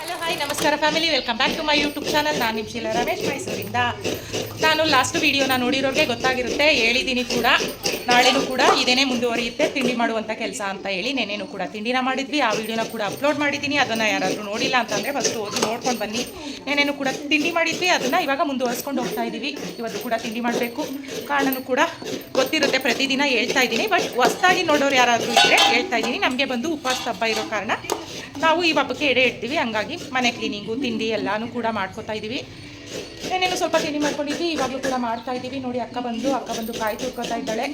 Hello hi ನಮಸ್ಕಾರ family welcome back to my YouTube channel ನಾನು ನಿಮ್ಮ ಶೀಲ ರಮೇಶ್ ಮೈಸೂರಿಂದ ನಾನು ಲಾಸ್ಟ್ ವಿಡಿಯೋನ ನೋಡಿರೋರಿಗೆ ಗೊತ್ತಾಗಿರುತ್ತೆ. ಹೇಳಿದ್ದೀನಿ ಕೂಡ. ನಾಳೆನೂ ಕೂಡ ಇದೇನೆ ಮುಂದುವರಿಯುತ್ತೆ. ತಿಂಡಿ ಮಾಡುವಂಥ ಕೆಲಸ ಅಂತ ಹೇಳಿ ನೆನೇನು ಕೂಡ ತಿಂಡಿನ ಮಾಡಿದ್ವಿ. ಆ ವಿಡಿಯೋನ ಕೂಡ ಅಪ್ಲೋಡ್ ಮಾಡಿದ್ದೀನಿ. ಅದನ್ನು ಯಾರಾದರೂ ನೋಡಿಲ್ಲ ಅಂತಂದರೆ ಫಸ್ಟ್ ಹೋಗಿ ನೋಡ್ಕೊಂಡು ಬನ್ನಿ. ನೆನೇನು ಕೂಡ ತಿಂಡಿ ಮಾಡಿದ್ವಿ. ಅದನ್ನು ಇವಾಗ ಮುಂದುವರಿಸ್ಕೊಂಡು ಹೋಗ್ತಾ ಇದ್ದೀವಿ ಇವತ್ತು ಕೂಡ ತಿಂಡಿ ಮಾಡಬೇಕು. ಕಾರಣನೂ ಕೂಡ ಗೊತ್ತಿರುತ್ತೆ. ಪ್ರತಿದಿನ ಹೇಳ್ತಾ ಇದ್ದೀನಿ ಬಟ್ ಹೊಸ್ದಾಗಿ ನೋಡೋರು ಯಾರಾದರೂ ಇದ್ದರೆ ಹೇಳ್ತಾ ಇದ್ದೀನಿ ನಮಗೆ ಬಂದು ಉಪವಾಸ ಹಬ್ಬ ಇರೋ ಕಾರಣ ನಾವು ಈ ಹಬ್ಬಕ್ಕೆ ಎಡೆ ಇಡ್ತೀವಿ ಹಂಗಾಗಿ ಮನೆ ಕ್ಲೀನಿಂಗು ತಿಂಡಿ ಎಲ್ಲನೂ ಕೂಡ ಮಾಡ್ಕೋತಾ ಇದ್ದೀವಿ ಏನೇನು ಸ್ವಲ್ಪ ತಿಂಡಿ ಮಾಡ್ಕೊಂಡಿದ್ವಿ. ಇವಾಗಲೂ ಕೂಡ ಮಾಡ್ತಾ ಇದ್ದೀವಿ. ನೋಡಿ, ಅಕ್ಕ ಬಂದು ಅಕ್ಕ ಬಂದು ಕಾಯಿ ತುರ್ಕೋತಾ ಇದ್ದಾಳೆ.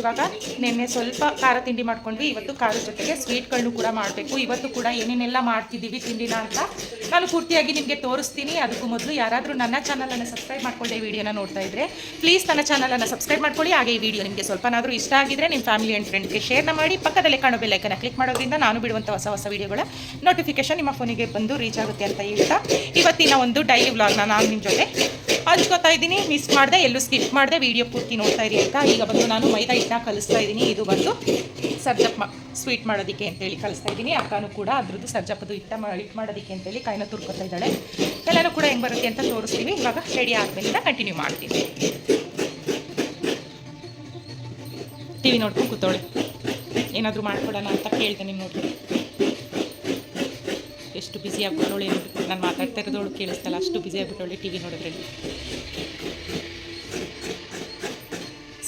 ಇವಾಗ ನಿನ್ನೆ ಸ್ವಲ್ಪ ಖಾರ ತಿಂಡಿ ಮಾಡ್ಕೊಂಡ್ವಿ. ಇವತ್ತು ಖಾರದ ಜೊತೆಗೆ ಸ್ವೀಟ್ಗಳನ್ನೂ ಕೂಡ ಮಾಡಬೇಕು. ಇವತ್ತು ಕೂಡ ಏನೇನೆಲ್ಲ ಮಾಡ್ತಿದ್ದೀವಿ ತಿಂಡಿನ ಅಂತ ನಾನು ಪೂರ್ತಿಯಾಗಿ ನಿಮಗೆ ತೋರಿಸ್ತೀನಿ. ಅದಕ್ಕೂ ಮೊದಲು ಯಾರಾದರೂ ನನ್ನ ಚಾನಲನ್ನು ಸಬ್ಸ್ಕ್ರೈಬ್ ಮಾಡ್ಕೊಂಡೆ ವಿಡಿಯೋನ ನೋಡ್ತಾ ಇದ್ದರೆ ಪ್ಲೀಸ್ ನನ್ನ ಚಾನಲನ್ನು ಸಬ್ಸ್ಕ್ರೈಬ್ ಮಾಡ್ಕೊಳ್ಳಿ. ಹಾಗೆ ಈ ವಿಡಿಯೋ ನಿಮಗೆ ಸ್ವಲ್ಪನಾದರೂ ಇಷ್ಟ ಆಗಿದ್ರೆ ನಿಮ್ಮ ಫ್ಯಾಮಿಲಿ ಆ್ಯಂಡ್ ಫ್ರೆಂಡ್ಸ್ಗೆ ಶೇರ್ನ ಮಾಡಿ. ಪಕ್ಕದಲ್ಲೇ ಕಾಣೋ ಬೆಲ್ಲೈಕನ್ನು ಕ್ಲಿಕ್ ಮಾಡೋದ್ರಿಂದ ನಾನು ಬಿಡುವಂಥ ಹೊಸ ಹೊಸ ವಿಡಿಯೋಗಳ ನೋಟಿಫಿಕೇಶನ್ ನಿಮ್ಮ ಫೋನಿಗೆ ಬಂದು ರೀಚ್ ಆಗುತ್ತೆ ಅಂತ ಹೇಳ್ತಾ. ಇವತ್ತಿನ ಒಂದು ಡೈಲಿ ವ್ಲಾಗ್ನ ನಾನು ನಿಮ್ಮ ಜೊತೆ ಹಂಚ್ಕೋತಾ ಇದ್ದೀನಿ. ಮಿಸ್ ಮಾಡಿದೆ, ಎಲ್ಲೂ ಸ್ಕಿಪ್ ಮಾಡಿದೆ ವಿಡಿಯೋ ಪೂರ್ತಿ ನೋಡ್ತಾ ಇರಿ ಅಂತ. ಈಗ ಬಂದು ನಾನು ಮೈದಾ ಹಿಟ್ಟನ್ನ ಕಲಿಸ್ತಾ ಇದ್ದೀನಿ. ಇದು ಬಂದು ಸರ್ಜಪ್ಪ ಸ್ವೀಟ್ ಮಾಡೋದಕ್ಕೆ ಅಂತೇಳಿ ಕಲಿಸ್ತಾ ಇದ್ದೀನಿ. ಅಕ್ಕನೂ ಕೂಡ ಅದ್ರದ್ದು ಸರ್ಜಪ್ಪದು ಹಿಟ್ಟ ಹಿಟ್ಟು ಮಾಡೋದಕ್ಕೆ ಅಂತೇಳಿ ಕೈನ ತುರ್ಕೋತಾ ಇದ್ದಾಳೆ. ಎಲ್ಲರೂ ಕೂಡ ಹೆಂಗೆ ಬರುತ್ತೆ ಅಂತ ತೋರಿಸ್ತೀವಿ. ಇವಾಗ ರೆಡಿ ಆದಮೇಲಿಂದ ಕಂಟಿನ್ಯೂ ಮಾಡ್ತೀವಿ. ಟಿ ವಿ ನೋಡ್ಕೊಂಡು ಕೂತೋಳಿ ಏನಾದರೂ ಮಾಡ್ಕೊಡೋಣ ಅಂತ ಕೇಳ್ತೇನೆ ನೋಡಿ ಎಷ್ಟು ಬ್ಯುಸಿ ಆಗ್ಬಿಟ್ಟೋಳಿ ನಾನು ಮಾತಾಡ್ತಾ ಇರೋದವಳು ಕೇಳಿಸ್ತಲ್ಲ ಅಷ್ಟು ಬ್ಯುಸಿ ಆಗ್ಬಿಟ್ಟೋಳಿ ಟಿ ವಿ ನೋಡೋದ್ರಲ್ಲಿ.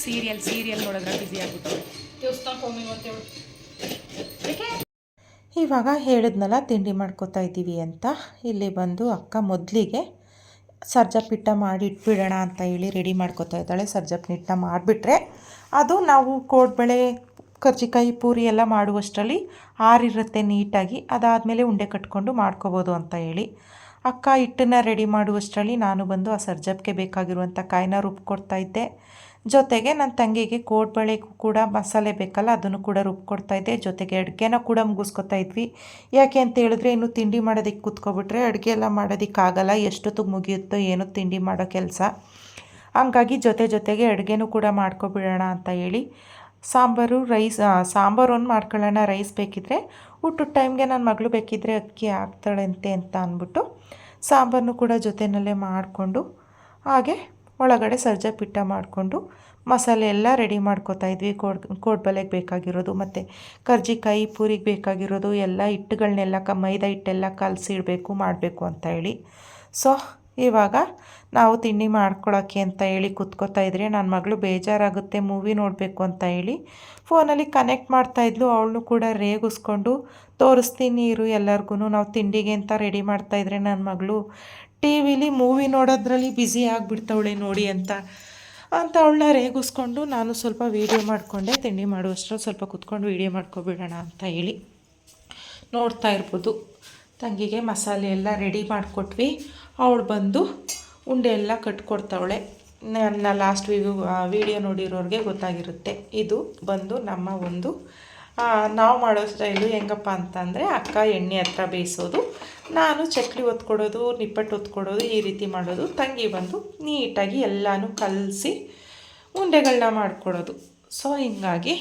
ಸೀರಿಯಲ್ ಸೀರಿಯಲ್ ನೋಡಿದ್ರೆ ಬ್ಯುಸಿ ಆಗ್ಬಿಟ್ಟು ಇವಾಗ ಹೇಳಿದ್ನಲ್ಲ, ತಿಂಡಿ ಮಾಡ್ಕೋತಾ ಇದ್ದೀವಿ ಅಂತ. ಇಲ್ಲಿ ಬಂದು ಅಕ್ಕ ಮೊದಲಿಗೆ ಸರ್ಜಾ ಹಿಟ್ಟ ಮಾಡಿ ಇಟ್ಬಿಡೋಣ ಅಂತ ಹೇಳಿ ರೆಡಿ ಮಾಡ್ಕೋತಾ ಇದ್ದಾಳೆ. ಹಿಟ್ಟ ಮಾಡಿಬಿಟ್ರೆ ಅದು ನಾವು ಕೋಡ್ಬಳೆ, ಕರ್ಜಿಕಾಯಿ ಪೂರಿ ಎಲ್ಲ ಮಾಡುವಷ್ಟರಲ್ಲಿ ಆರಿರುತ್ತೆ ನೀಟಾಗಿ. ಅದಾದಮೇಲೆ ಉಂಡೆ ಕಟ್ಕೊಂಡು ಮಾಡ್ಕೋಬೋದು ಅಂತ ಹೇಳಿ ಅಕ್ಕ ಹಿಟ್ಟನ್ನು ರೆಡಿ ಮಾಡುವಷ್ಟರಲ್ಲಿ ನಾನು ಬಂದು ಆ ಸರ್ಜಪ್ಗೆ ಬೇಕಾಗಿರುವಂಥ ಕಾಯಿನ ರುಬ್ಕೊಡ್ತಾ ಇದ್ದೆ. ಜೊತೆಗೆ ನನ್ನ ತಂಗಿಗೆ ಕೋಡ್ಬಳೆಗೂ ಕೂಡ ಮಸಾಲೆ ಬೇಕಲ್ಲ, ಅದನ್ನು ಕೂಡ ರುಬ್ಕೊಡ್ತಾ ಇದ್ದೆ. ಜೊತೆಗೆ ಅಡುಗೆನ ಕೂಡ ಮುಗಿಸ್ಕೊತಾ ಇದ್ವಿ. ಯಾಕೆ ಅಂತ ಹೇಳಿದ್ರೆ, ಇನ್ನು ತಿಂಡಿ ಮಾಡೋದಕ್ಕೆ ಕೂತ್ಕೊಬಿಟ್ರೆ ಅಡುಗೆ ಎಲ್ಲ ಮಾಡೋದಕ್ಕಾಗಲ್ಲ ಎಷ್ಟೊತ್ತಿಗೆ ಮುಗಿಯುತ್ತೋ ಏನೋ ತಿಂಡಿ ಮಾಡೋ ಕೆಲಸ. ಹಂಗಾಗಿ ಜೊತೆ ಜೊತೆಗೆ ಅಡುಗೆನೂ ಕೂಡ ಮಾಡ್ಕೊಬಿಡೋಣ ಅಂತ ಹೇಳಿ, ಸಾಂಬಾರು, ರೈಸ್ ಸಾಂಬಾರು ಒಂದು ಮಾಡ್ಕೊಳ್ಳೋಣ, ರೈಸ್ ಬೇಕಿದ್ರೆ. ಊಟದ ಟೈಮ್ಗೆ ನನ್ನ ಮಗಳು ಬೇಕಿದ್ದರೆ ಅಕ್ಕಿ ಹಾಕ್ತಾಳಂತೆ ಅಂತ ಅಂದ್ಬಿಟ್ಟು ಸಾಂಬಾರನ್ನು ಕೂಡ ಜೊತೆಯಲ್ಲೇ ಮಾಡಿಕೊಂಡು, ಹಾಗೆ ಒಳಗಡೆ ಸರ್ಜಾ ಪಿಟ್ಟ ಮಾಡಿಕೊಂಡು ಮಸಾಲೆ ಎಲ್ಲ ರೆಡಿ ಮಾಡ್ಕೋತಾ ಇದ್ವಿ. ಕೋಡ್, ಕೋಡ್ಬಲೆಗೆ ಬೇಕಾಗಿರೋದು ಮತ್ತು ಕರ್ಜಿಕಾಯಿ, ಪೂರಿಗೆ ಬೇಕಾಗಿರೋದು ಎಲ್ಲ ಹಿಟ್ಟುಗಳನ್ನೆಲ್ಲ ಕ, ಮೈದಾ ಹಿಟ್ಟೆಲ್ಲ ಕಲಸಿ ಇಡಬೇಕು, ಮಾಡಬೇಕು ಅಂತ ಹೇಳಿ. ಸೊ ಇವಾಗ ನಾವು ತಿಂಡಿ ಮಾಡ್ಕೊಳ್ಳೋಕ್ಕೆ ಅಂತ ಹೇಳಿ ಕುತ್ಕೋತಾ ಇದ್ರೆ ನನ್ನ ಮಗಳು ಬೇಜಾರಾಗುತ್ತೆ, ಮೂವಿ ನೋಡಬೇಕು ಅಂತ ಹೇಳಿ ಫೋನಲ್ಲಿ ಕನೆಕ್ಟ್ ಮಾಡ್ತಾಯಿದ್ಲು ಅವಳನ್ನು ಕೂಡ ರೇಗಿಸ್ಕೊಂಡು ತೋರಿಸ್ತೀನಿ ಇರು ಎಲ್ಲರಿಗೂ ನಾವು ತಿಂಡಿಗೆ ಅಂತ ರೆಡಿ ಮಾಡ್ತಾಯಿದ್ರೆ ನನ್ನ ಮಗಳು ಟಿ ವಿಲಿ ಮೂವಿ ನೋಡೋದ್ರಲ್ಲಿ ಬ್ಯುಸಿ ಆಗಿಬಿಡ್ತವಳೆ ನೋಡಿ ಅಂತ. ಅಂತ ಅವಳನ್ನ ರೇಗಿಸ್ಕೊಂಡು ನಾನು ಸ್ವಲ್ಪ ವೀಡಿಯೋ ಮಾಡಿಕೊಂಡೆ. ತಿಂಡಿ ಮಾಡುವಷ್ಟರಲ್ಲಿ ಸ್ವಲ್ಪ ಕುತ್ಕೊಂಡು ವೀಡಿಯೋ ಮಾಡ್ಕೊಬಿಡೋಣ ಅಂತ ಹೇಳಿ ನೋಡ್ತಾ ಇರ್ಬೋದು. ತಂಗಿಗೆ ಮಸಾಲೆ ಎಲ್ಲ ರೆಡಿ ಮಾಡಿಕೊಟ್ವಿ. ಅವಳು ಬಂದು ಉಂಡೆ ಎಲ್ಲ ಕಟ್ಕೊಡ್ತಾವಳೆ. ನನ್ನ ಲಾಸ್ಟ್ ವಿವ್ಯೂ ವೀಡಿಯೋ ನೋಡಿರೋರಿಗೆ ಗೊತ್ತಾಗಿರುತ್ತೆ. ಇದು ಬಂದು ನಮ್ಮ ಒಂದು ನಾವು ಮಾಡೋ ಸ್ಟೈಲು ಹೆಂಗಪ್ಪ ಅಂತಂದರೆ ಅಕ್ಕ ಎಣ್ಣೆ ಹತ್ರ ಬೇಯಿಸೋದು, ನಾನು ಚಕ್ಲಿ ಒತ್ಕೊಡೋದು, ನಿಪ್ಪಟ್ಟು ಒತ್ಕೊಡೋದು, ಈ ರೀತಿ ಮಾಡೋದು. ತಂಗಿ ಬಂದು ನೀಟಾಗಿ ಎಲ್ಲನೂ ಕಲಸಿ ಉಂಡೆಗಳನ್ನ ಮಾಡಿಕೊಡೋದು. ಸೊ ಹಿಂಗಾಗಿ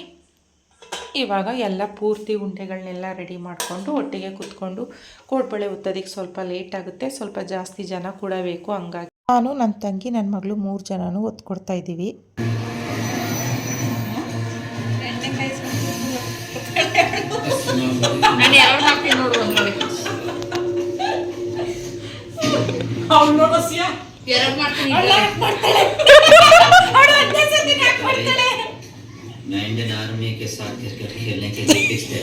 ಇವಾಗ ಎಲ್ಲ ಪೂರ್ತಿ ಉಂಡೆಗಳನ್ನೆಲ್ಲ ರೆಡಿ ಮಾಡಿಕೊಂಡು ಒಟ್ಟಿಗೆ ಕೂತ್ಕೊಂಡು ಕೋಡ್ಬಳೆ ಉತ್ತೋದಕ್ಕೆ ಸ್ವಲ್ಪ ಲೇಟ್ ಆಗುತ್ತೆ, ಸ್ವಲ್ಪ ಜಾಸ್ತಿ ಜನ ಕೂಡ ಬೇಕು ಹಂಗಾಗಿ. ನಾನು ನನ್ನ ತಂಗಿ ನನ್ನ ಮಗಳು ಮೂರು ಜನನೂ ಒತ್ಕೊಡ್ತಾ ಇದ್ದೀವಿ. ನಾನು ಎರಡು ಹಾಕ್ತೀನಿ ನೋಡು ಒಂದ್ರೊಳಗೆ ಎರಡು ಮಾಡ್ತೀನಿ मैं इंडियन आर्मी के साथ क्रिकेट खेलने के लिए फिक्स है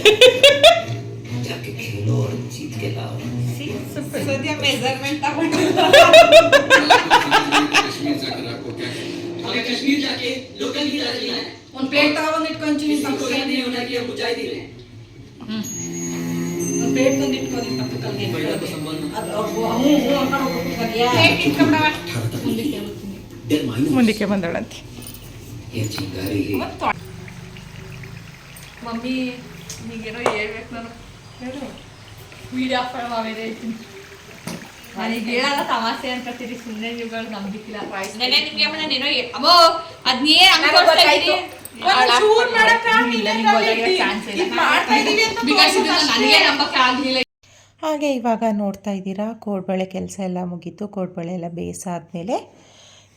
जाके खेलो और जीत के लाओ आगे कश्मीर जाके लोकल की लड़की है ಒಂದು ಪ್ಲೇಟ್ ತಗೊಂಡು ಇಟ್ಕೊಂತೀನಿ किसी को ये नहीं होना कि हम मुजाहिदीन हैं ಒಂದು ಮುಂದಕ್ಕೆ ಬಂದಳಂತೆ. ಮಮ್ಮಿ ನೀಗೇನೋ ಹೇಳ್ಬೇಕು ನಾನು. ಹೇಳು. ವೀಡಿಯೋ ಆಫರ್ ಮಾವೇನೇ ಇದ್ದೀನಿ. ನನಗೆ ಹೇಳಲ್ಲ ತಮಾಷೆ ಅನ್ಕೊತೀರಿ ಸುಮ್ಮನೆ ನೀವುಗಳು ನಂಬಿಕಿಲ್ಲ ನೆನೆ ನಿಮಗೆ ಅಮ್ಮ ನಾನೇನೋ ಅಮ್ಮೋ ಅದನ್ನೇ ಅನ್ಕೊಳ್ತಾ ಮಾಡಕ್ಕಾಗ್ಲಿಲ್ಲ ಅದ್ರಲ್ಲಿ ಚಾನ್ಸ್ ಇದ್ ಮಾಡ್ತಾ ಇದೀವಿ ಅಂತ ಬಿಕಾಸ್ ನನಗೆ ನಂಬಕ್ಕೆ ಆಗ್ಲಿಲ್ಲ. ಹಾಗೆ ಇವಾಗ ನೋಡ್ತಾ ಇದ್ದೀರಾ ಕೋಡ್ಬಳೆ ಕೆಲಸ ಎಲ್ಲ ಮುಗೀತು. ಕೋಡ್ಬಳೆ ಎಲ್ಲ ಬೇಯಿಸಾದ್ಮೇಲೆ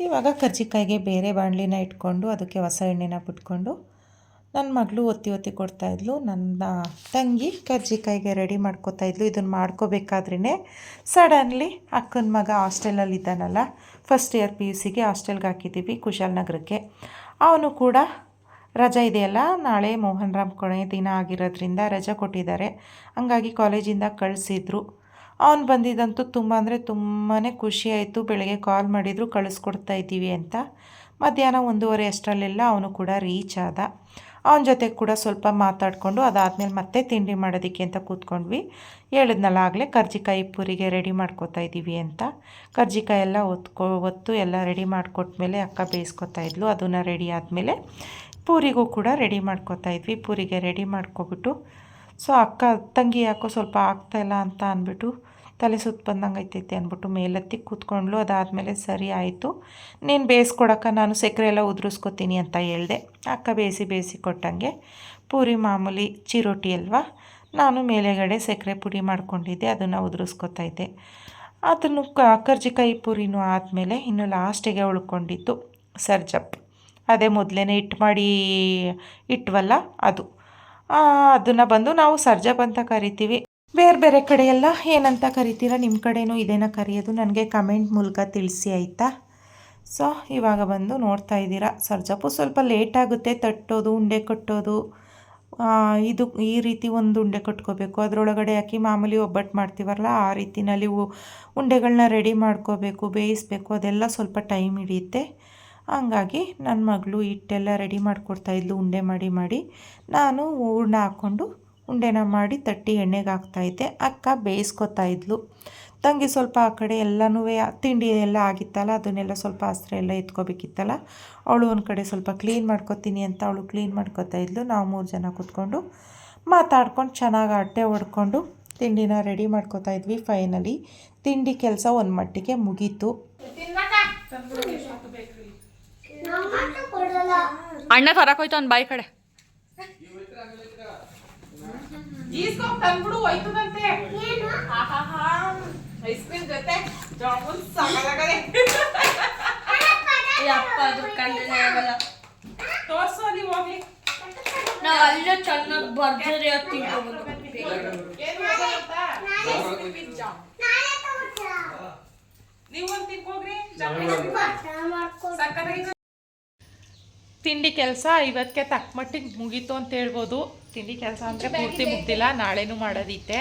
ಇವಾಗ ಕರ್ಜಿಕಾಯಿಗೆ ಬೇರೆ ಬಾಣಲಿನ ಇಟ್ಕೊಂಡು ಅದಕ್ಕೆ ಹೊಸ ಎಣ್ಣೆನ ಬಿಟ್ಕೊಂಡು ನನ್ನ ಮಗಳು ಒತ್ತಿ ಒತ್ತಿ ಕೊಡ್ತಾಯಿದ್ಲು ನನ್ನ ತಂಗಿ ಕರ್ಜಿಕಾಯಿಗೆ ರೆಡಿ ಮಾಡ್ಕೋತಾ ಇದ್ಲು. ಇದನ್ನು ಮಾಡ್ಕೋಬೇಕಾದ್ರೇ ಸಡನ್ಲಿ ಅಕ್ಕನ ಮಗ ಹಾಸ್ಟೆಲಲ್ಲಿ ಇದ್ದಾನಲ್ಲ ಫಸ್ಟ್ ಇಯರ್ ಪಿ ಯು ಸಿಗೆ ಹಾಸ್ಟೆಲ್ಗೆ ಹಾಕಿದ್ದೀವಿ ಕುಶಾಲನಗರಕ್ಕೆ ಅವನು ಕೂಡ ರಜಾ ಇದೆಯಲ್ಲ, ನಾಳೆ ಮೋಹನ್ ರಾಮ್ ಕೊನೆ ದಿನ ಆಗಿರೋದ್ರಿಂದ ರಜಾ ಕೊಟ್ಟಿದ್ದಾರೆ. ಹಂಗಾಗಿ ಕಾಲೇಜಿಂದ ಕಳಿಸಿದ್ರು. ಅವನು ಬಂದಿದ್ದಂತೂ ತುಂಬ ಅಂದರೆ ತುಂಬಾ ಖುಷಿ ಆಯಿತು. ಬೆಳಗ್ಗೆ ಕಾಲ್ ಮಾಡಿದ್ರು, ಕಳಿಸ್ಕೊಡ್ತಾ ಇದ್ದೀವಿ ಅಂತ. ಮಧ್ಯಾಹ್ನ ಒಂದೂವರೆ ಅಷ್ಟರಲ್ಲೆಲ್ಲ ಅವನು ಕೂಡ ರೀಚ್ ಆದ. ಅವನ ಜೊತೆ ಕೂಡ ಸ್ವಲ್ಪ ಮಾತಾಡಿಕೊಂಡು ಅದಾದಮೇಲೆ ಮತ್ತೆ ತಿಂಡಿ ಮಾಡೋದಕ್ಕೆ ಅಂತ ಕೂತ್ಕೊಂಡ್ವಿ. ಹೇಳಿದ್ನಲ್ಲ, ಆಗಲೇ ಕರ್ಜಿಕಾಯಿ ಪೂರಿಗೆ ರೆಡಿ ಮಾಡ್ಕೊತಾ ಇದ್ದೀವಿ ಅಂತ. ಕರ್ಜಿಕಾಯಿ ಎಲ್ಲ ಒತ್ಕೊ, ಒತ್ತು ಎಲ್ಲ ರೆಡಿ ಮಾಡಿಕೊಟ್ಮೇಲೆ ಅಕ್ಕ ಬೇಯಿಸ್ಕೊತಾ ಇದ್ಲು. ಅದನ್ನು ರೆಡಿ ಆದಮೇಲೆ ಪೂರಿಗೂ ಕೂಡ ರೆಡಿ ಮಾಡ್ಕೋತಾ ಇದ್ವಿ, ಪೂರಿಗೆ ರೆಡಿ ಮಾಡ್ಕೊಬಿಟ್ಟು. ಸೊ ಅಕ್ಕ, ತಂಗಿ ಯಾಕೋ ಸ್ವಲ್ಪ ಆಗ್ತಾಯಿಲ್ಲ ಅಂತ ಅಂದ್ಬಿಟ್ಟು ತಲೆ ಸುತ್ತ ಬಂದಂಗೆ ಐತೈತೆ ಅಂದ್ಬಿಟ್ಟು ಮೇಲೆತ್ತಿ ಕೂತ್ಕೊಂಡ್ಲು ಅದಾದಮೇಲೆ ಸರಿ ಆಯಿತು. ನೀನು ಬೇಯಿಸ್ಕೊಡಕ್ಕ, ನಾನು ಸಕ್ಕರೆ ಎಲ್ಲ ಉದುರಿಸ್ಕೊತೀನಿ ಅಂತ ಹೇಳಿದೆ. ಅಕ್ಕ ಬೇಯಿಸಿ ಬೇಯಿಸಿ ಕೊಟ್ಟಂಗೆ. ಪೂರಿ ಮಾಮೂಲಿ ಚಿರೋಟಿ ಅಲ್ವಾ? ನಾನು ಮೇಲೆಗಡೆ ಸಕ್ಕರೆ ಪುಡಿ ಮಾಡ್ಕೊಂಡಿದ್ದೆ, ಅದನ್ನು ಉದುರಿಸ್ಕೊತಾ ಇದ್ದೆ. ಅದನ್ನು ಕರ್ಜಿಕಾಯಿ ಪೂರಿನೂ ಆದಮೇಲೆ ಇನ್ನು ಲಾಸ್ಟಿಗೆ ಉಳ್ಕೊಂಡಿತ್ತು ಸರ್ಜಪ್. ಅದೇ ಮೊದಲೇ ಇಟ್ಟು ಮಾಡಿ ಇಟ್ವಲ್ಲ ಅದು. ಅದನ್ನು ಬಂದು ನಾವು ಸರ್ಜಪ್ ಅಂತ ಕರಿತೀವಿ. ಬೇರೆ ಬೇರೆ ಕಡೆಯೆಲ್ಲ ಏನಂತ ಕರಿತೀರ? ನಿಮ್ಮ ಕಡೆಯೂ ಇದೇನ ಕರೆಯೋದು? ನನಗೆ ಕಮೆಂಟ್ ಮೂಲಕ ತಿಳಿಸಿ ಆಯಿತಾ? ಸೊ, ಇವಾಗ ಬಂದು ನೋಡ್ತಾ ಇದ್ದೀರಾ. ಸರ್ಜಪ್ಪು ಸ್ವಲ್ಪ ಲೇಟ್ ಆಗುತ್ತೆ. ತಟ್ಟೋದು, ಉಂಡೆ ಕಟ್ಟೋದು. ಇದು ಈ ರೀತಿ ಒಂದು ಉಂಡೆ ಕಟ್ಕೋಬೇಕು. ಅದರೊಳಗಡೆ ಹಾಕಿ ಮಾಮೂಲಿ ಒಬ್ಬಟ್ಟು ಮಾಡ್ತೀವಲ್ಲ, ಆ ರೀತಿನಲ್ಲಿ ಉಂಡೆಗಳನ್ನ ರೆಡಿ ಮಾಡ್ಕೋಬೇಕು, ಬೇಯಿಸ್ಬೇಕು. ಅದೆಲ್ಲ ಸ್ವಲ್ಪ ಟೈಮ್ ಹಿಡಿಯುತ್ತೆ. ಹಂಗಾಗಿ ನನ್ನ ಮಗಳು ಹಿಟ್ಟೆಲ್ಲ ರೆಡಿ ಮಾಡಿಕೊಡ್ತಾ ಇದ್ಲು, ಉಂಡೆ ಮಾಡಿ ಮಾಡಿ. ನಾನು ಹೂರ್ಣ ಹಾಕ್ಕೊಂಡು ಉಂಡೆನ ಮಾಡಿ ತಟ್ಟಿ ಎಣ್ಣೆಗೆ ಹಾಕ್ತಾಯಿದ್ದೆ ಅಕ್ಕ ಬೇಯಿಸ್ಕೊತಾ ಇದ್ಲು. ತಂಗಿ ಸ್ವಲ್ಪ ಆ ಕಡೆ ಎಲ್ಲನೂ ತಿಂಡಿ ಎಲ್ಲ ಆಗಿತ್ತಲ್ಲ, ಅದನ್ನೆಲ್ಲ ಸ್ವಲ್ಪ ಹಸ್ರೆ ಎಲ್ಲ ಎತ್ಕೋಬೇಕಿತ್ತಲ್ಲ, ಅವಳು ಒಂದು ಕಡೆ ಸ್ವಲ್ಪ ಕ್ಲೀನ್ ಮಾಡ್ಕೊತೀನಿ ಅಂತ ಅವಳು ಕ್ಲೀನ್ ಮಾಡ್ಕೊತಾ ಇದ್ಲು. ನಾವು ಮೂರು ಜನ ಕೂತ್ಕೊಂಡು ಮಾತಾಡ್ಕೊಂಡು ಚೆನ್ನಾಗಿ ಅಡ್ಡೆ ಹೊಡ್ಕೊಂಡು ತಿಂಡಿನ ರೆಡಿ ಮಾಡ್ಕೊತಾ ಇದ್ವಿ. ಫೈನಲಿ ತಿಂಡಿ ಕೆಲಸ ಒಂದು ಮಟ್ಟಿಗೆ ಮುಗೀತು ಅಣ್ಣ ತರಕ್ ಹೋಯ್ತು ಅವ್ನ ಬಾಯಿ ಕಡೆ ಈಸ್ಕೊಂಡ್ ತಂದ್ಬಿಡು ಹೋಯ್ತದಂತೆ ಐಸ್ ಕ್ರೀಮ್ ಜೊತೆ ಜಾಮೂನ್ ಸಾಕಾಗದೆ ತೋರ್ಸು ಅಲ್ಲಿ ಹೋಗ್ಲಿ. ನಾವು ಅಲ್ಲೇ ಚೆನ್ನಾಗಿ ಭರ್ಜರಿ. ನೀವು ಒಂದ್ ತಿನ್ಕೋಗ್ರಿ ಸಕ್ಕತ್ತಾಗಿದೆ. ತಿಂಡಿ ಕೆಲಸ ಇವತ್ತಿಗೆ ತಕ್ಕ ಮಟ್ಟಿಗೆ ಮುಗೀತು ಅಂತ ಹೇಳ್ಬೋದು. ತಿಂಡಿ ಕೆಲಸ ಅಂದರೆ ಪೂರ್ತಿ ಮುಗ್ದಿಲ್ಲ ನಾಳೆನೂ ಮಾಡೋದಿತ್ತೆ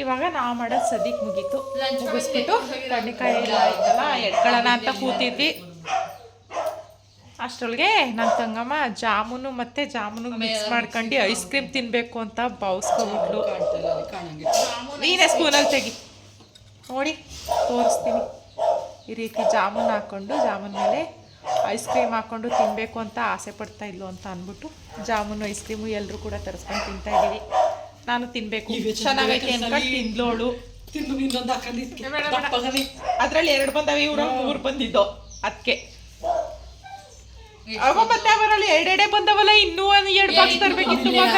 ಇವಾಗ ನಾವು ಮಾಡೋದು ಸದ್ಯಕ್ಕೆ ಮುಗೀತು. ಮುಗಿಸ್ಬಿಟ್ಟು ಕಣ್ಣಿಕಾಯಿ ಎಲ್ಲ ಆಯ್ತಲ್ಲ ಎಡ್ಕೊಳ್ಳೋಣ ಅಂತ ಕೂತಿದ್ವಿ. ಅಷ್ಟೊಳಗೆ ನನ್ನ ತಂಗಮ್ಮ ಜಾಮೂನು ಮತ್ತು ಜಾಮೂನು ಮಿಕ್ಸ್ ಮಾಡ್ಕೊಂಡು ಐಸ್ ಕ್ರೀಮ್ ತಿನ್ನಬೇಕು ಅಂತ ಭಾವಿಸ್ಕೊಬಿಟ್ಲು ನೀನೇ ಸ್ಪೂನಲ್ಲಿ ತೆಗಿ. ನೋಡಿ ತೋರಿಸ್ತೀನಿ. ಈ ರೀತಿ ಜಾಮೂನ್ ಹಾಕ್ಕೊಂಡು ಜಾಮೂನ್ ಮೇಲೆ ಐಸ್ ಕ್ರೀಮ್ ಹಾಕ್ಕೊಂಡು ತಿನ್ನಬೇಕು ಅಂತ ಆಸೆ ಪಡ್ತಾ ಇದ್ಲು ಅಂತ ಅಂದ್ಬಿಟ್ಟು ಜಾಮೂನು ಐಸ್ ಕ್ರೀಮು ಎಲ್ಲರೂ ಕೂಡ ತರಿಸ್ಕೊಂಡು ತಿಂತಾ ಇದ್ದೀವಿ. ನಾನು ತಿನ್ನಬೇಕು ಚೆನ್ನಾಗೈತೆ ಅನ್ಕೊಂಡು ತಿಂದ್ಲೋಳು. ತಿಂದು ಇನ್ನೊಂದು ಹಾಕೊಂಡಿದ್ಕೆ. ಅದ್ರಲ್ಲಿ ಎರಡು ಬಂದವೆ ಇವ್ರ ಮೂರು ಬಂದಿದ್ದು. ಅದಕ್ಕೆ ಅವ ಮತ್ತೆ ಅವರಲ್ಲಿ ಎರಡೆಡೆ ಬಂದವಲ್ಲ ಇನ್ನೂ ಒಂದು ಎರಡು ಬಾಕ್ಸ್ ತರಬೇಕಿತ್ತು ಮಗ?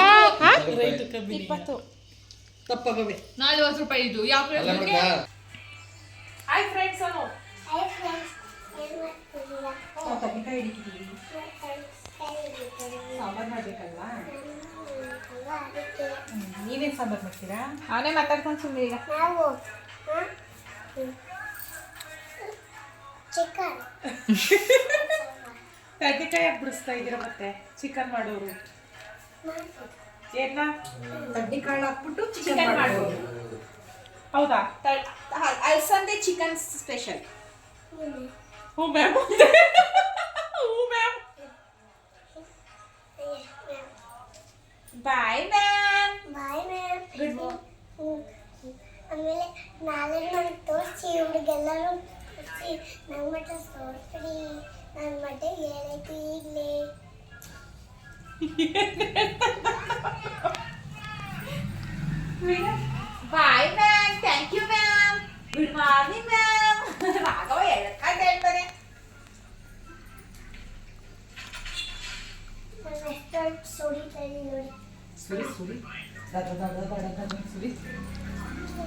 ಇಪ್ಪತ್ತು. ತಪ್ಪಾಗವೆ ನಾಲ್ವತ್ತು ರೂಪಾಯಿ ಇದು. ಯಾವ ಪ್ರೈಸ್ಗೆ ಹಾಯ್ ಫ್ರೆಂಡ್ಸ್ ಅನು ಸಾಂಬಾರು ಮಾಡ್ಬೇಕಲ್ವಾ? ನೀವೇನ್ ಸಾಂಬಾರ್ ಮಾಡ್ತೀರಾ? ಅವನೇ ಮಾತಾಡ್ಕೊಂಡು ಸುಮ್ಮನೆ ಈಗ ಕಡ್ಲೆಕಾಯಿ ಯಾಕೆ ಬಿಡಿಸ್ತಾ ಇದ್ದೀರಾ ಮತ್ತೆ? ಚಿಕನ್ ಮಾಡೋರು. ಏನ ಹಾಕ್ಬಿಟ್ಟು ಚಿಕನ್ ಮಾಡೋರು ಹೌದಾ? ಅಲ್ಸಂದೆ chicken special. ಹ್ಞೂ ಮ್ಯಾಮ್ ಹ್ಞೂ ma'am bye ma'am bye ma'am good ಆಮೇಲೆ ನಾಳೆ ನಂಗೆ ತೋರಿಸಿ ಇವ್ರಿಗೆಲ್ಲರೂ ತೋರಿಸಿ ನಂಗೆ ಮಟ್ಟ ತೋರಿಸ್ಬಿಡಿ ನನ್ನ ಮತ್ತೆ ಹೇಳೈತಿ ಈಗಲೇ ದಡ ದಡ ದಡ ದಡ ಸುರಿ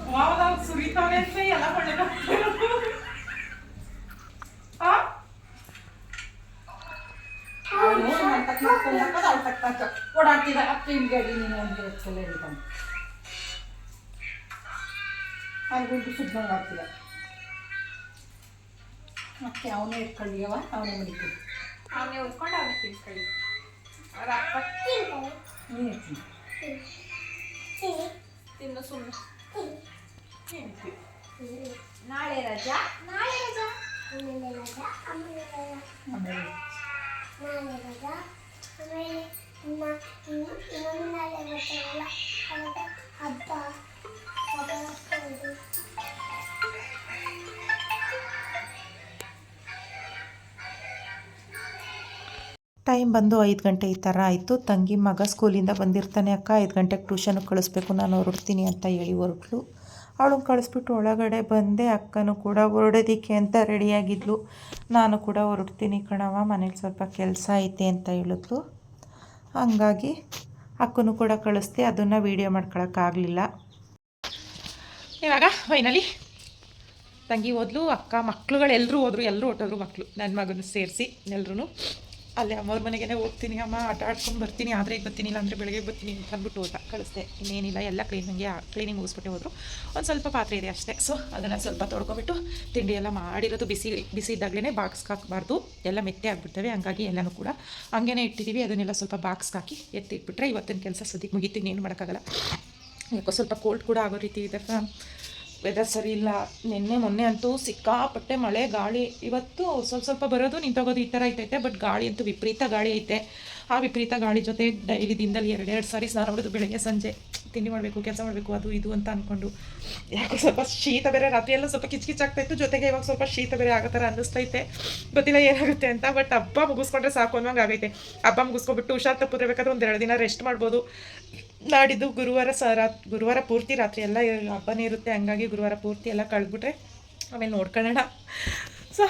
ವಾವ್ ನಾವು ಸುರಿತಾನೆ ಅಂತ ಎಲ್ಲ ಆ ಓಡಾಡ್ತಿದ್ದ ಅಪ್ಪಿನ ಗಾಡಿ ನೀನು ಒಂದು ಎತ್ತಲ್ಲ ಹಿಡಿತಾನೆ ಅಲ್ಲಿ ಸುದ್ದ ಆಗ್ತಿಲ್ಲ ಮತ್ತೆ ಅವನೇ ಇಟ್ಕೊಂಡಿಯವ ಅವನೇ ಮಡಿಕೊಳ್ಳಿ. ಅವನೇ ಉಳ್ಕೊಂಡು ಅವನೇ ತಿಳ್ಕೊಳ್ಳಿ ಅವ್ರ ಅಪ್ಪ ನೀನು ತಿನ್ನಿ. ತಿನ್ನು ಸುಮ್ಮನೆ ತಿನ್ನಿ. ನಾಳೆ ರಜಾ? ನಾಳೆ ರಜಾ. ಆಮೇಲೆ ರಜಾ ಆಮೇಲೆ ರಜಾ. ಆಮೇಲೆ ನಾಳೆ ರಜಾ. ಆಮೇಲೆ ಇನ್ನ ಇನ್ನು ಇನ್ನೊಂದು ನಾಳೆ ಬರ್ತಾರಲ್ಲ ಅವಾಗ ಹಬ್ಬ ಹಬ್ಬ ಟೈಮ್ ಬಂದು ಐದು ಗಂಟೆ ಈ ಥರ ಆಯಿತು. ತಂಗಿ ಮಗ ಸ್ಕೂಲಿಂದ ಬಂದಿರ್ತಾನೆ ಅಕ್ಕ, ಐದು ಗಂಟೆಗೆ ಟ್ಯೂಷನ್ಗೆ ಕಳಿಸ್ಬೇಕು, ನಾನು ಹೊರಡ್ತೀನಿ ಅಂತ ಹೇಳಿ ಹೊರಟ್ಲು. ಅವಳು ಕಳಿಸ್ಬಿಟ್ಟು ಒಳಗಡೆ ಬಂದೆ, ಅಕ್ಕನೂ ಕೂಡ ಹೊರಡೋದಿಕ್ಕೆ ಅಂತ ರೆಡಿಯಾಗಿದ್ಲು. ನಾನು ಕೂಡ ಹೊರಡ್ತೀನಿ ಕಣವ ಮನೇಲಿ ಸ್ವಲ್ಪ ಕೆಲಸ ಐತೆ ಅಂತ ಹೇಳಿದ್ಲು. ಹಂಗಾಗಿ ಅಕ್ಕನೂ ಕೂಡ ಕಳಿಸ್ದೆ, ಅದನ್ನು ವೀಡಿಯೋ ಮಾಡ್ಕೊಳಕ್ಕಾಗಲಿಲ್ಲ ಇವಾಗ ಫೈನಲಿ ತಂಗಿ ಓದ್ಲು, ಅಕ್ಕ ಮಕ್ಕಳುಗಳೆಲ್ಲರೂ ಹೋದ್ರು, ಎಲ್ಲರೂ ಹೊಟ್ಟೋದ್ರು ಮಕ್ಕಳು ನನ್ನ ಮಗನ ಸೇರಿಸಿ ಎಲ್ಲರೂ ಅಲ್ಲೇ ಅಮ್ಮವ್ರ ಮನೆಗೇ ಹೋಗ್ತೀನಿ, ಅಮ್ಮ ಆಟ ಆಡ್ಕೊಂಡು ಬರ್ತೀನಿ, ಆದರೆ ಈಗ ಬರ್ತೀನಿ ಇಲ್ಲ ಅಂದರೆ ಬೆಳಗ್ಗೆ ಬರ್ತೀನಿ ಅಂತ ಅಂದ್ಬಿಟ್ಟು ಹೋದ. ಕಳಿಸ್ದೆ, ಇನ್ನೇನಿಲ್ಲ, ಎಲ್ಲ ಕ್ಲೀನಿಂಗೆ ಕ್ಲೀನಿಂಗ್ ಮುಗಿಸ್ಬಿಟ್ಟೆ ಹೋದರು. ಒಂದು ಸ್ವಲ್ಪ ಪಾತ್ರೆ ಇದೆ ಅಷ್ಟೇ ಸೊ ಅದನ್ನು ಸ್ವಲ್ಪ ತೊಳ್ಕೊಬಿಟ್ಟು ತಿಂಡಿ ಎಲ್ಲ ಮಾಡಿರೋದು ಬಿಸಿ ಬಿಸಿ ಇದ್ದಾಗಲೇ ಬಾಕ್ಸ್ಗೆ ಹಾಕಬಾರ್ದು. ಎಲ್ಲ ಮೆತ್ತೆ ಆಗ್ಬಿಡ್ತವೆ, ಹಂಗಾಗಿ ಎಲ್ಲನೂ ಕೂಡ ಹಂಗೇನೆ ಇಟ್ಟಿದ್ದೀವಿ ಅದನ್ನೆಲ್ಲ ಸ್ವಲ್ಪ ಬಾಕ್ಸ್ಗೆ ಹಾಕಿ ಎತ್ತಿಟ್ಬಿಟ್ರೆ ಇವತ್ತಿನ ಕೆಲಸ ಸದ್ಯಕ್ಕೆ ಮುಗಿತೀನಿ ಏನು ಮಾಡೋಕ್ಕಾಗಲ್ಲ. ಯಾಕೋ ಸ್ವಲ್ಪ ಕೋಲ್ಡ್ ಕೂಡ ಆಗೋ ರೀತಿ ಇದೆ. ವೆದರ್ ಸರಿ ಇಲ್ಲ. ನಿನ್ನೆ, ಮೊನ್ನೆ ಅಂತೂ ಸಿಕ್ಕಾಪಟ್ಟೆ ಮಳೆ, ಗಾಳಿ. ಇವತ್ತು ಸ್ವಲ್ಪ ಸ್ವಲ್ಪ ಬರೋದು ನಿಂತೋಗೋದು ಈ ಥರ ಐತೈತೆ ಬಟ್ ಗಾಳಿ ಅಂತೂ ವಿಪರೀತ ಗಾಳಿ ಐತೆ. ಆ ವಿಪರೀತ ಗಾಳಿ ಜೊತೆ ಡೈಲಿ ದಿನದಲ್ಲಿ ಎರಡೆರಡು ಸಾರಿ ಸ್ನಾನ ಮಾಡೋದು ಬೆಳಗ್ಗೆ, ಸಂಜೆ. ತಿಂಡಿ ಮಾಡಬೇಕು, ಕೆಲಸ ಮಾಡಬೇಕು, ಅದು ಇದು ಅಂತ ಅಂದ್ಕೊಂಡು ಯಾಕೋ ಸ್ವಲ್ಪ ಶೀತ ಬೇರೆ, ರಾತ್ರಿ ಎಲ್ಲ ಸ್ವಲ್ಪ ಕಿಚ್ ಕಿಚ್ ಆಗ್ತಾಯಿತ್ತು ಜೊತೆಗೆ ಇವಾಗ ಸ್ವಲ್ಪ ಶೀತ ಬೇರೆ ಆಗೋ ಥರ ಅನ್ನಿಸ್ತೈತೆ. ಗೊತ್ತಿಲ್ಲ ಏನಾಗುತ್ತೆ ಅಂತ ಬಟ್ ಹಬ್ಬ ಮುಗಿಸ್ಕೊಂಡ್ರೆ ಸಾಕು ಅನ್ನೋಂಗೆ ಆಗೈತೆ. ಹಬ್ಬ ಮುಗಿಸ್ಕೊಬಿಟ್ಟು ಹುಷಾರು ತಪ್ಪಿದ್ರೆ ಬೇಕಾದ್ರೆ ಒಂದು ಎರಡು ದಿನ ರೆಸ್ಟ್ ಮಾಡ್ಬೋದು. ನಾಡಿದ್ದು ಗುರುವಾರ ಸ ರಾತ್, ಗುರುವಾರ ಪೂರ್ತಿ ರಾತ್ರಿ ಎಲ್ಲ ಹಬ್ಬನೇ ಇರುತ್ತೆ, ಹಂಗಾಗಿ ಗುರುವಾರ ಪೂರ್ತಿ ಎಲ್ಲ ಕಳೆದ್ಬಿಟ್ರೆ ಆಮೇಲೆ ನೋಡ್ಕೊಳ್ಳೋಣ. ಸೊ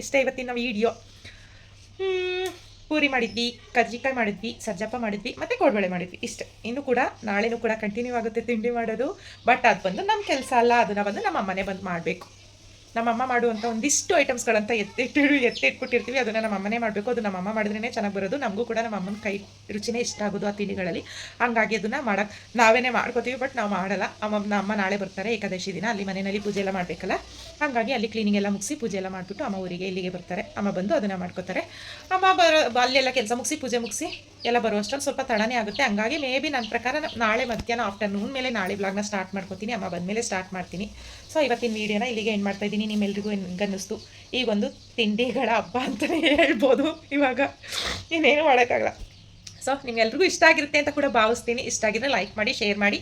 ಇಷ್ಟೇ ಇವತ್ತಿನ ವೀಡಿಯೋ ಪೂರಿ ಮಾಡಿದ್ವಿ ಕಜ್ಜಿಕಾಯಿ ಮಾಡಿದ್ವಿ, ಸಜ್ಜಪ್ಪ ಮಾಡಿದ್ವಿ, ಮತ್ತು ಕೋಡ್ಬಳೆ ಮಾಡಿದ್ವಿ. ಇಷ್ಟೇ. ಇನ್ನು ಕೂಡ ನಾಳೆನೂ ಕೂಡ ಕಂಟಿನ್ಯೂ ಆಗುತ್ತೆ ತಿಂಡಿ ಮಾಡೋದು ಬಟ್ ಅದು ಬಂದು ನಮ್ಮ ಕೆಲಸ ಅಲ್ಲ, ಅದನ್ನು ಬಂದು ನಮ್ಮ ಮನೆ ಬಂದು ಮಾಡಬೇಕು. ನಮ್ಮಮ್ಮ ಮಾಡುವಂಥ ಒಂದಿಷ್ಟು ಐಟಮ್ಸ್ಗಳಂತ ಎತ್ತಿಟ್ಟು ಎತ್ತಿಟ್ಬಿಟ್ಟಿರ್ತೀವಿ ಅದನ್ನು ನಮ್ಮ ಅಮ್ಮನೇ ಮಾಡಬೇಕು. ಅದು ನಮ್ಮ ಅಮ್ಮ ಮಾಡಿದ್ರೇ ಚೆನ್ನಾಗಿ ಬರೋದು. ನಮಗೂ ಕೂಡ ನಮ್ಮ ಅಮ್ಮನ ಕೈ ರುಚಿನೇ ಇಷ್ಟ ಆಗೋದು ಆ ತಿಂಡಿಗಳಲ್ಲಿ ಹಾಗಾಗಿ ಅದನ್ನು ಮಾಡೋಕ್ಕೆ ನಾವೇ ಮಾಡ್ಕೋತೀವಿ, ಬಟ್ ನಾವು ಮಾಡಲ್ಲ. ಅಮ್ಮ ನಮ್ಮ ನಾಳೆ ಬರ್ತಾರೆ ಏಕಾದಶಿ ದಿನ. ಅಲ್ಲಿ ಮನೆಯಲ್ಲಿ ಪೂಜೆ ಎಲ್ಲ ಮಾಡಬೇಕಲ್ಲ? ಹಾಗಾಗಿ ಅಲ್ಲಿ ಕ್ಲೀನಿಂಗ್ ಎಲ್ಲ ಮುಗಿಸಿ ಪೂಜೆ ಎಲ್ಲ ಮಾಡಿಬಿಟ್ಟು ಅಮ್ಮ ಊರಿಗೆ ಇಲ್ಲಿಗೆ ಬರ್ತಾರೆ. ಅಮ್ಮ ಬಂದು ಅದನ್ನು ಮಾಡ್ಕೋತಾರೆ. ಅಮ್ಮ ಬರೋ, ಅಲ್ಲೆಲ್ಲ ಕೆಲಸ ಮುಗಿಸಿ, ಪೂಜೆ ಮುಗಿಸಿ? ಎಲ್ಲ ಬರುವಷ್ಟರಲ್ಲಿ ಸ್ವಲ್ಪ ತಡನೇ ಆಗುತ್ತೆ. ಹಂಗಾಗಿ ಮೇ ಬಿ ನನ್ನ ಪ್ರಕಾರ ನಾಳೆ ಮಧ್ಯಾಹ್ನ ಆಫ್ಟರ್ನೂನ್ ಮೇಲೆ ನಾಳೆ ಬ್ಲಾಗ್ನ ಸ್ಟಾರ್ಟ್ ಮಾಡ್ಕೊತೀನಿ. ಅಮ್ಮ ಬಂದಮೇಲೆ ಸ್ಟಾರ್ಟ್ ಮಾಡ್ತೀನಿ. ಸೊ, ಇವತ್ತಿನ ವೀಡಿಯೋನ ಇಲ್ಲಿಗೆ ಏನು ಮಾಡ್ತಾ ಇದ್ದೀನಿ. ನಿಮ್ಮೆಲ್ರಿಗೂ ಹೆಂಗನ್ನಿಸ್ತು? ಈ ಒಂದು ತಿಂಡಿಗಳ ಹಬ್ಬ ಅಂತಲೇ ಹೇಳ್ಬೋದು. ಇವಾಗ ಇನ್ನೇನು ಮಾಡೋಕ್ಕಾಗಲ್ಲ. ಸೊ ನಿಮ್ಗೆಲ್ರಿಗೂ ಇಷ್ಟ ಆಗಿರುತ್ತೆ ಅಂತ ಕೂಡ ಭಾವಿಸ್ತೀನಿ. ಇಷ್ಟ ಆಗಿದ್ರೆ ಲೈಕ್ ಮಾಡಿ ಶೇರ್ ಮಾಡಿ.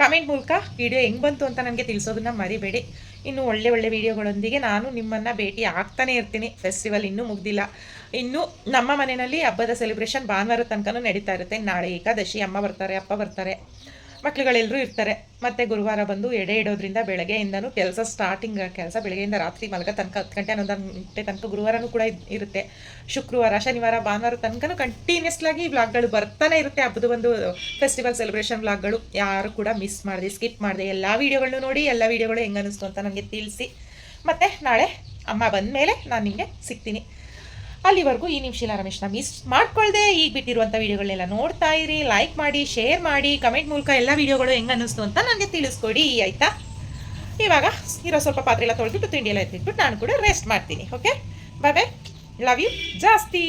ಕಮೆಂಟ್ ಮೂಲಕ ವಿಡಿಯೋ ಹೆಂಗೆ ಬಂತು ಅಂತ ನನಗೆ ತಿಳಿಸೋದನ್ನ ಮರಿಬೇಡಿ. ಇನ್ನು ಒಳ್ಳೆ ಒಳ್ಳೆ ವಿಡಿಯೋಗಳೊಂದಿಗೆ ನಾನು ನಿಮ್ಮನ್ನು ಭೇಟಿ ಆಗ್ತಾನೆ ಇರ್ತೀನಿ. ಫೆಸ್ಟಿವಲ್ ಇನ್ನೂ ಮುಗ್ದಿಲ್ಲ. ಇನ್ನು ನಮ್ಮ ಮನೆಯಲ್ಲಿ ಹಬ್ಬದ ಸೆಲೆಬ್ರೇಷನ್ ಭಾನುವಾರ ತನಕನೂ ನಡೀತಾ ಇರುತ್ತೆ. ನಾಳೆ ಏಕಾದಶಿ, ಅಮ್ಮ ಬರ್ತಾರೆ, ಅಪ್ಪ ಬರ್ತಾರೆ. ಮಕ್ಳುಗಳೆಲ್ಲರೂ ಇರ್ತಾರೆ. ಮತ್ತು ಗುರುವಾರ ಬಂದು ಎಡೆ ಇಡೋದ್ರಿಂದ ಬೆಳಗ್ಗೆಯಿಂದನೂ ಕೆಲಸ ಸ್ಟಾರ್ಟಿಂಗ್ ಕೆಲಸ ಬೆಳಗ್ಗೆಯಿಂದ ರಾತ್ರಿ ಮಲಗ ತನಕ ಹತ್ತು ಗಂಟೆ ಹನ್ನೊಂದು ಗಂಟೆ ತನಕ ಗುರುವಾರನೂ ಕೂಡ ಇರುತ್ತೆ. ಶುಕ್ರವಾರ, ಶನಿವಾರ, ಭಾನುವಾರ ತನಕನೂ ಕಂಟಿನ್ಯೂಸ್ಲಾಗಿ ವ್ಲಾಗ್ಗಳು ಬರ್ತಾನೆ ಇರುತ್ತೆ. ಹಬ್ಬದ ಒಂದು ಫೆಸ್ಟಿವಲ್ ಸೆಲೆಬ್ರೇಷನ್ ವ್ಲಾಗ್ಗಳು ಯಾರು ಕೂಡ ಮಿಸ್ ಮಾಡಿದೆ ಸ್ಕಿಪ್ ಮಾಡಿದೆ, ಎಲ್ಲ ವೀಡಿಯೋಗಳನ್ನೂ ನೋಡಿ, ಎಲ್ಲ ವೀಡಿಯೋಗಳು ಹೆಂಗೆ ಅನ್ನಿಸ್ತು ಅಂತ ನನಗೆ ತಿಳಿಸಿ. ಮತ್ತು ನಾಳೆ ಅಮ್ಮ ಬಂದ ಮೇಲೆ ನಾನು ನಿಮಗೆ ಸಿಗ್ತೀನಿ. ಅಲ್ಲಿವರೆಗೂ ಈ ನಿಮಿಷ ರಮೇಶ್ನ ಮಿಸ್ ಮಾಡ್ಕೊಳ್ಳದೆ ಈಗ ಬಿಟ್ಟಿರುವಂಥ ವೀಡಿಯೋಗಳನ್ನೆಲ್ಲ ನೋಡ್ತಾ ಇರಿ ಲೈಕ್ ಮಾಡಿ ಶೇರ್ ಮಾಡಿ ಕಮೆಂಟ್ ಮೂಲಕ ಎಲ್ಲ ವೀಡಿಯೋಗಳು ಹೆಂಗೆ ಅನ್ನಿಸ್ತು ಅಂತ ನನಗೆ ತಿಳಿಸ್ಕೊಡಿ, ಆಯಿತಾ? ಇವಾಗ ಇರೋ ಸ್ವಲ್ಪ ಪಾತ್ರೆ ಎಲ್ಲ ತೊಳೆದ್ಬಿಟ್ಟು ತಿಂಡಿ ಎಲ್ಲ ಎತ್ತಿಟ್ಬಿಟ್ಟು ನಾನು ಕೂಡ ರೆಸ್ಟ್ ಮಾಡ್ತೀನಿ ಓಕೆ ಬಾಯ್ ಲವ್ ಯು ಜಾಸ್ತಿ.